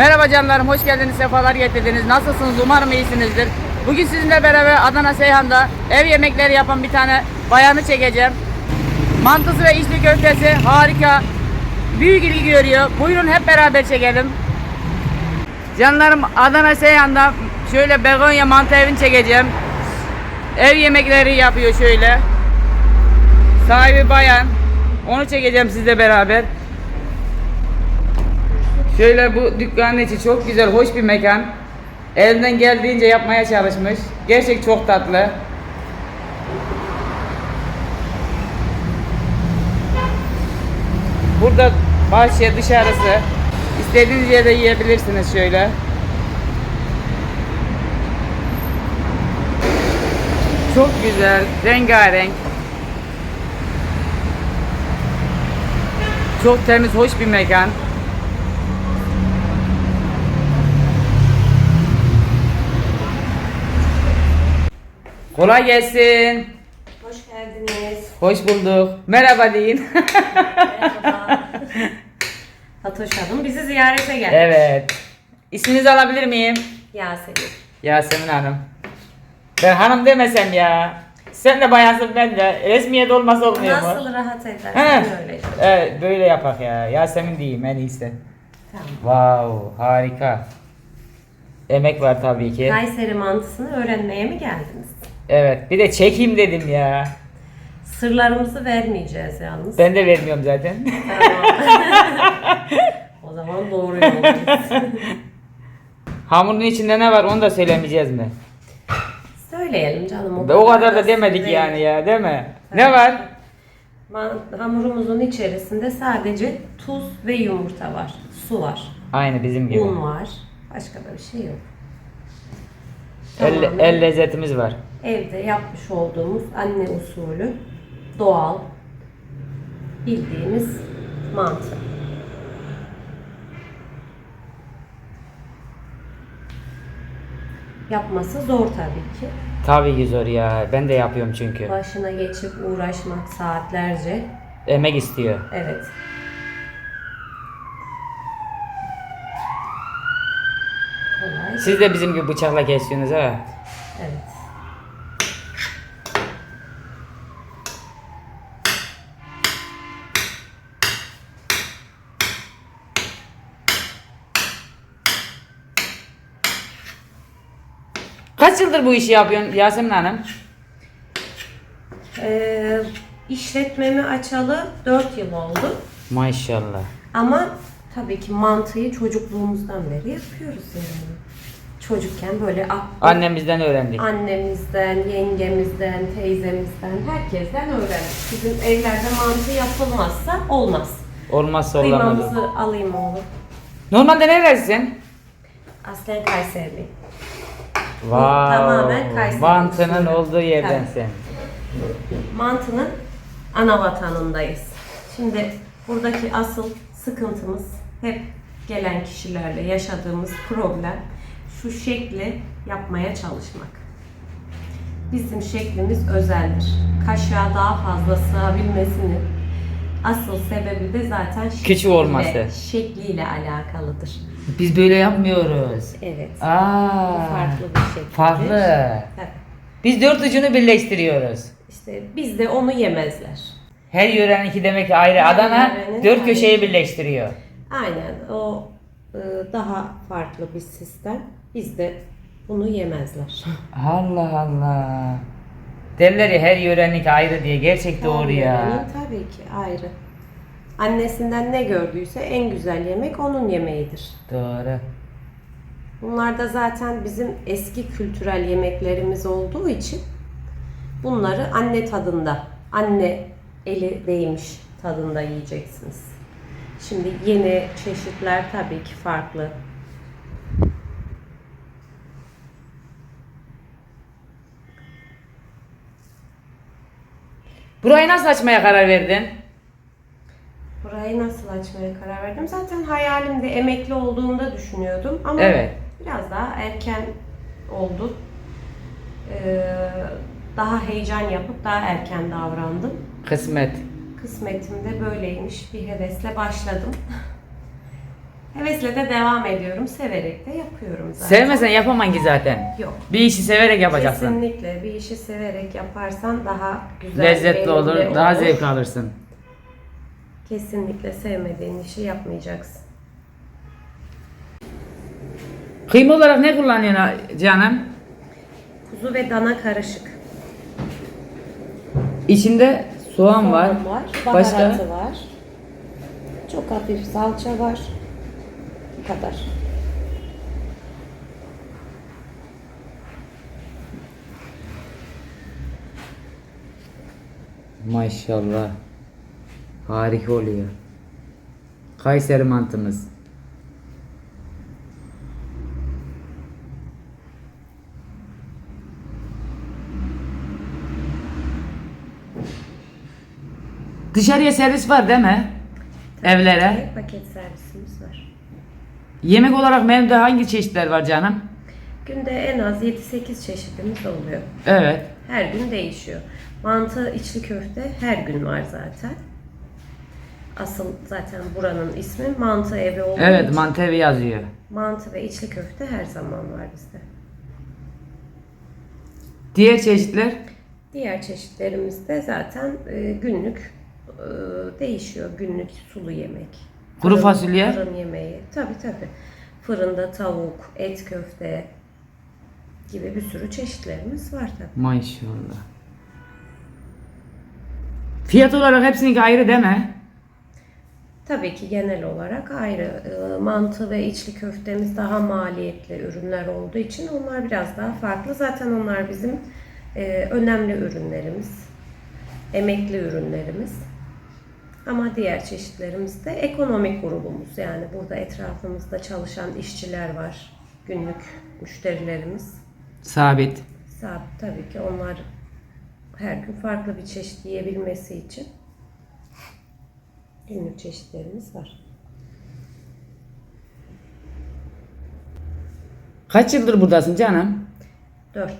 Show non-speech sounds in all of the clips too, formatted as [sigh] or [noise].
Merhaba canlarım, hoş geldiniz, sefalar getirdiniz. Nasılsınız? Umarım iyisinizdir. Bugün sizinle beraber Adana Seyhan'da ev yemekleri yapan bir tane bayanı çekeceğim. Mantısı ve içli köftesi harika. Büyük ilgi görüyor. Buyurun hep beraber çekelim. Canlarım Adana Seyhan'da şöyle begonya mantı evini çekeceğim. Ev yemekleri yapıyor şöyle. Sahibi bayan. Onu çekeceğim sizle beraber. Şöyle bu dükkanın içi çok güzel, hoş bir mekan. Elinden geldiğince yapmaya çalışmış. Gerçek çok tatlı. Burada bahçe dışarısı. İstediğiniz yerde yiyebilirsiniz şöyle. Çok güzel, rengarenk. Çok temiz, hoş bir mekan. Kolay gelsin. Hoş geldiniz. Hoş bulduk. Merhaba deyin. Merhaba. Fatoş Hanım bizi ziyarete geldi. evet. İsminizi alabilir miyim? Yasemin. Yasemin Hanım. Ben hanım demesem ya. Sen de bayansın ben de. Resmiyet olmasa olmuyor mu? Nasıl rahat He. edersen öyle. Evet, böyle yapak ya. Yasemin diyeyim en iyisi. Tamam. Wow, harika. Emek var tabii ki. Kayseri mantısını öğrenmeye mi geldiniz? Evet, bir de çekeyim dedim ya. Sırlarımızı vermeyeceğiz yalnız. Ben de vermiyorum zaten. [laughs] O zaman doğru yoldayız. Hamurun içinde ne var onu da söylemeyeceğiz mi? Söyleyelim canım. Be, O kadar da demedik değil. yani ya, değil mi? Ne var? Hamurumuzun içerisinde sadece tuz ve yumurta var. Su var. Aynı bizim gibi. Un var. Başka da bir şey yok. El, Tamamen el lezzetimiz var. evde yapmış olduğumuz anne usulü doğal bildiğimiz mantı. Yapması zor tabii ki. Tabii ki zor ya. Ben de yapıyorum çünkü. Başına geçip uğraşmak saatlerce. Emek istiyor. Evet. Kolay. Siz de bizim gibi bıçakla kesiyorsunuz ha. Evet. Kaç yıldır bu işi yapıyorsun Yasemin Hanım? Ee, işletmemi açalı 4 yıl oldu. Maşallah. Ama tabii ki mantıyı çocukluğumuzdan beri yapıyoruz yani. Çocukken böyle Annemizden öğrendik. annemizden, yengemizden, teyzemizden, herkesten öğrendik. Bizim evlerde mantı yapılmazsa olmaz. Olmazsa olamaz. Kıymamızı alayım oğlum. Normalde neresin? Aslen Kayserili. Wow. tamamen Kayseri Mantının usulü. olduğu yerden Tabii. sen. Mantının ana vatanındayız. Şimdi buradaki asıl sıkıntımız hep gelen kişilerle yaşadığımız problem şu şekli yapmaya çalışmak. Bizim şeklimiz özeldir. Kaşığa daha fazla sığabilmesinin asıl sebebi de zaten şekliyle, olması. şekliyle alakalıdır. Biz böyle yapmıyoruz. Evet. Aa. Bu farklı bir şekildir. Farklı. Tabii. Biz dört ucunu birleştiriyoruz. İşte bizde onu yemezler. Her yöreninki demek ki ayrı. Her Adana yörenin dört ayrı. köşeyi birleştiriyor. Aynen o e, daha farklı bir sistem. Bizde bunu yemezler. Allah Allah. Derler ya her yöreninki ayrı diye. Gerçek doğru ya. tabii ki ayrı. Annesinden ne gördüyse en güzel yemek onun yemeğidir. Doğru. Bunlar da zaten bizim eski kültürel yemeklerimiz olduğu için bunları anne tadında, anne eli değmiş tadında yiyeceksiniz. Şimdi yeni çeşitler tabii ki farklı. Burayı nasıl açmaya karar verdin? Burayı nasıl açmaya karar verdim? Zaten hayalimde emekli olduğumda düşünüyordum ama Evet. biraz daha erken oldu. Ee, daha heyecan yapıp daha erken davrandım. Kısmet. Kısmetimde böyleymiş. Bir hevesle başladım. [laughs] Hevesle de devam ediyorum. Severek de yapıyorum zaten. Sevmesen yapamam ki zaten. Yok. Bir işi severek yapacaksın. Kesinlikle bir işi severek yaparsan daha güzel, Lezzetli olur, verimli daha olur. zevk alırsın. Kesinlikle sevmediğin işi yapmayacaksın. Kıyma olarak ne kullanıyorsun canım? Kuzu ve dana karışık. İçinde soğan var. Soğan var, Başka? baharatı var. Çok hafif salça var. Kadar. Maşallah. Harika oluyor. Kayseri mantımız. Dışarıya servis var değil mi? Evlere. Paket servisimiz var. Yemek olarak menüde hangi çeşitler var canım? Günde en az 7-8 çeşitimiz oluyor. Evet. Her gün değişiyor. Mantı, içli köfte her gün var zaten. Asıl zaten buranın ismi mantı evi olduğu Evet için mantı evi yazıyor. mantı ve içli köfte her zaman var bizde. Diğer çeşitler? Diğer çeşitlerimiz de zaten e, günlük e, değişiyor. Günlük sulu yemek. Kuru Fırın- fasulye? Fırın yemeği. Tabi tabi. Fırında tavuk, et köfte gibi bir sürü çeşitlerimiz var tabi. Maşallah. Fiyat olarak hepsininki ayrı değil mi? Tabii ki genel olarak ayrı. E, Mantı ve içli köftemiz daha maliyetli ürünler olduğu için onlar biraz daha farklı. Zaten onlar bizim e, önemli ürünlerimiz. Emekli ürünlerimiz. Ama diğer çeşitlerimiz de ekonomik grubumuz. Yani burada etrafımızda çalışan işçiler var. Günlük müşterilerimiz. Sabit. Sabit tabii ki onlar her gün farklı bir çeşit yiyebilmesi için günlük çeşitlerimiz var. Kaç yıldır buradasın canım? 4.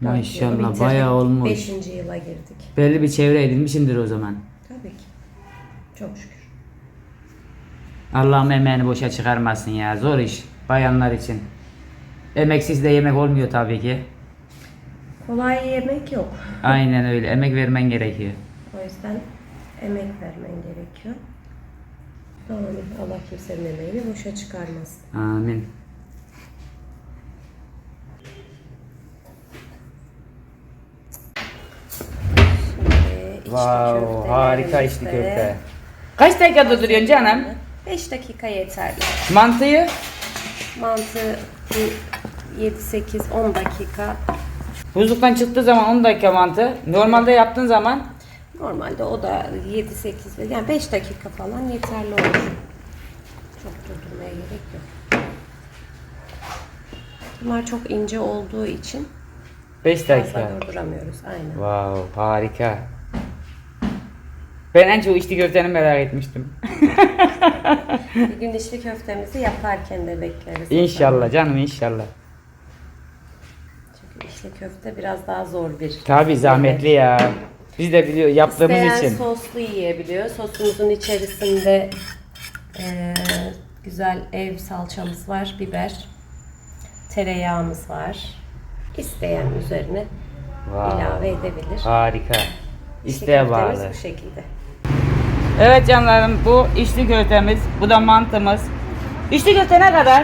Maşallah, bayağı olmuş. 5. yıla girdik. Belli bir çevre edinmişsindir o zaman. Tabii ki. Çok şükür. Allah'ım emeğini boşa çıkarmasın ya. Zor iş. Bayanlar için. Emeksiz de yemek olmuyor tabii ki. Kolay yemek yok. Aynen öyle. Emek vermen gerekiyor. O yüzden emek vermen gerekiyor. Amin. Allah kimsenin emeğini boşa çıkarmasın. Amin. Şimdi içli Wow, harika içli köfte. Kaç dakikada duruyorsun canım? 5 dakika yeterli. Mantıyı? Mantı 7-8-10 dakika. Buzluktan çıktığı zaman 10 dakika mantı. Normalde yaptığın zaman Normalde o da 7-8 yani 5 dakika falan yeterli olur. Çok durdurmaya gerek yok. Bunlar çok ince olduğu için 5 dakika. fazla durduramıyoruz. Aynen. Wow, harika. Ben en çok içli köfteni merak etmiştim. Bir gün içli köftemizi yaparken de bekleriz. İnşallah canım inşallah. Çünkü içli köfte biraz daha zor bir. Tabi zahmetli ya. Biz de biliyor yaptığımız İsteyen için. soslu yiyebiliyor. Sosumuzun içerisinde eee, güzel ev salçamız var, biber, tereyağımız var. İsteyen üzerine Wow. ilave edebilir. Harika. İçli İsteğe köftemiz bağlı. bu şekilde. Evet canlarım bu içli köftemiz, bu da mantımız. İçli köfte ne kadar?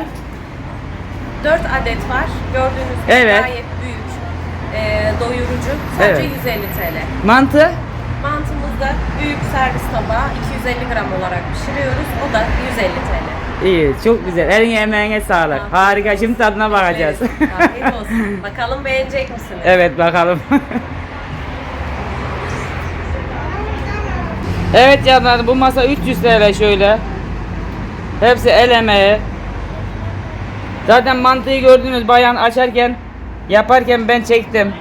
4 adet var. Gördüğünüz gibi Evet. gayet büyük, eee, doyurucu. Sadece Evet. 150 TL. Mantı? Mantımızda büyük servis tabağı 250 gram olarak pişiriyoruz. O da 150 TL. İyi, çok güzel. Eline emeğine sağlık. Afiyet Harika. Şimdi tadına bakacağız. Evet, afiyet olsun. [laughs] Bakalım beğenecek misiniz? evet bakalım. Evet canlarım bu masa 300 TL şöyle. Hepsi el emeği. Zaten mantıyı gördünüz bayan açarken yaparken ben çektim.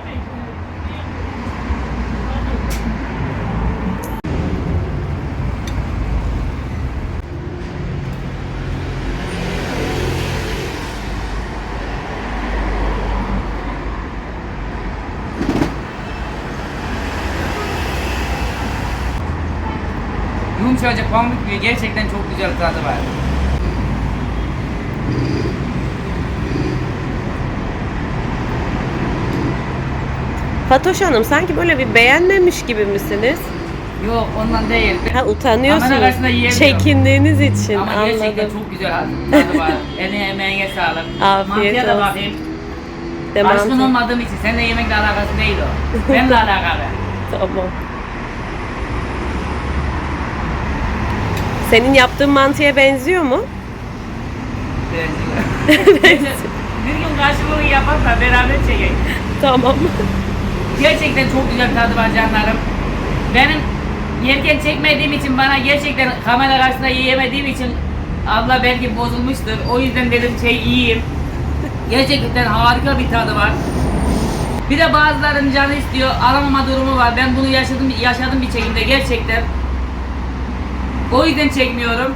şöyle pamuk gibi gerçekten çok güzel tadı var. Fatoş Hanım sanki böyle bir beğenmemiş gibi misiniz? Yok ondan değil. Ha utanıyorsunuz. Çekindiğiniz için Ama anladım. gerçekten çok güzel tadı var. [laughs] Eline emeğine sağlık. Afiyet Mantıya olsun. da bakayım. Demem Aşkın olmadığım için seninle yemekle alakası değil o. Benimle alakalı. [laughs] tamam. Senin yaptığın mantıya benziyor mu? Benziyor. [laughs] bir gün karşılığı yapalım da beraber çekelim. Tamam. Gerçekten çok güzel tadı var canlarım. Benim yerken çekmediğim için bana gerçekten kamera karşısında yiyemediğim için abla belki bozulmuştur. O yüzden dedim şey yiyeyim. Gerçekten harika bir tadı var. Bir de bazılarının canı istiyor, alamama durumu var. Ben bunu yaşadım yaşadım bir çekimde gerçekten. O yüzden çekmiyorum.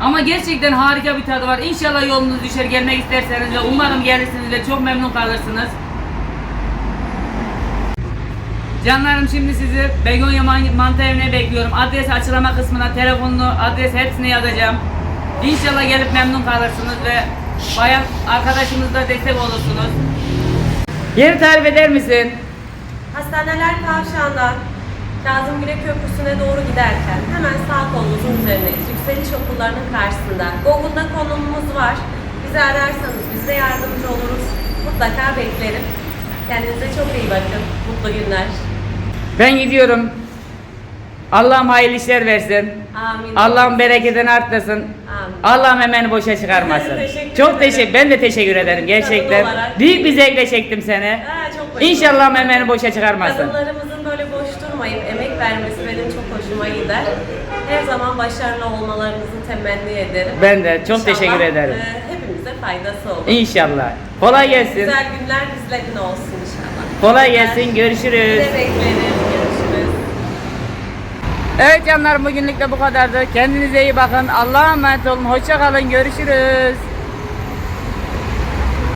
Ama gerçekten harika bir tadı var. İnşallah yolunuz düşer gelmek isterseniz ve umarım gelirsiniz ve çok memnun kalırsınız. Canlarım şimdi sizi Begonya Man- Mantı Evi'ne bekliyorum. Adres açıklama kısmına telefonunu, adres hepsini yazacağım. İnşallah gelip memnun kalırsınız ve bayan arkadaşımızla destek olursunuz. Yeri tarif eder misin? Hastaneler Kavşağı'ndan Kazım Gülek Köprüsü'ne doğru giderken hemen sağ kolunuzun üzerindeyiz. Yükseliş okullarının karşısında. Google'da konumumuz var. Bizi ararsanız biz de yardımcı oluruz. Mutlaka beklerim. Kendinize çok iyi bakın. Mutlu günler. Ben gidiyorum. Allah'ım hayırlı işler versin. Amin. Allah'ım bereketini arttırsın. Amin. Allah'ım hemen boşa çıkarmasın. [laughs] Teşekkür Çok teşekkür Ben de teşekkür ederim gerçekten. Kadın olarak. Büyük bir zevkle çektim seni. Ha, çok başarılı. İnşallah hemen boşa çıkarmasın. Kadınlarımızın durmayıp emek vermesi benim çok hoşuma gider. Her zaman başarılı olmalarınızı temenni ederim. Ben de çok İnşallah, teşekkür ederim. e, hepimize faydası olur. İnşallah. Kolay gelsin. Güzel günler bizlerin olsun inşallah. Kolay gelsin. Görüşürüz. Size bekleriz. Görüşürüz. Evet canlar bugünlük de bu kadardı. Kendinize iyi bakın. Allah'a emanet olun. Hoşça kalın. Görüşürüz.